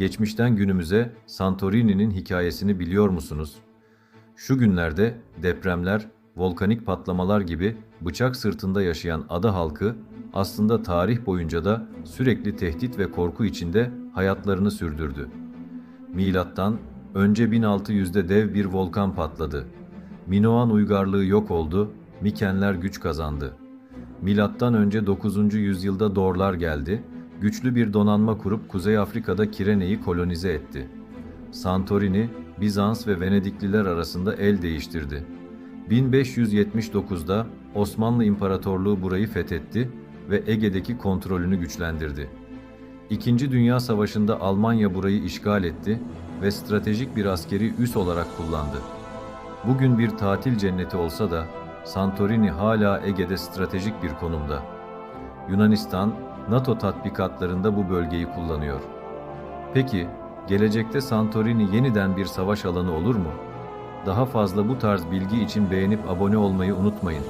Geçmişten günümüze Santorini'nin hikayesini biliyor musunuz? Şu günlerde depremler, volkanik patlamalar gibi bıçak sırtında yaşayan ada halkı aslında tarih boyunca da sürekli tehdit ve korku içinde hayatlarını sürdürdü. Milattan önce 1600'de dev bir volkan patladı. Minoan uygarlığı yok oldu, Mikenler güç kazandı. Milattan önce 9. yüzyılda Dorlar geldi, güçlü bir donanma kurup Kuzey Afrika'da Kirene'yi kolonize etti. Santorini, Bizans ve Venedikliler arasında el değiştirdi. 1579'da Osmanlı İmparatorluğu burayı fethetti ve Ege'deki kontrolünü güçlendirdi. İkinci Dünya Savaşı'nda Almanya burayı işgal etti ve stratejik bir askeri üs olarak kullandı. Bugün bir tatil cenneti olsa da Santorini hala Ege'de stratejik bir konumda. Yunanistan, NATO tatbikatlarında bu bölgeyi kullanıyor. Peki, gelecekte Santorini yeniden bir savaş alanı olur mu? Daha fazla bu tarz bilgi için beğenip abone olmayı unutmayın.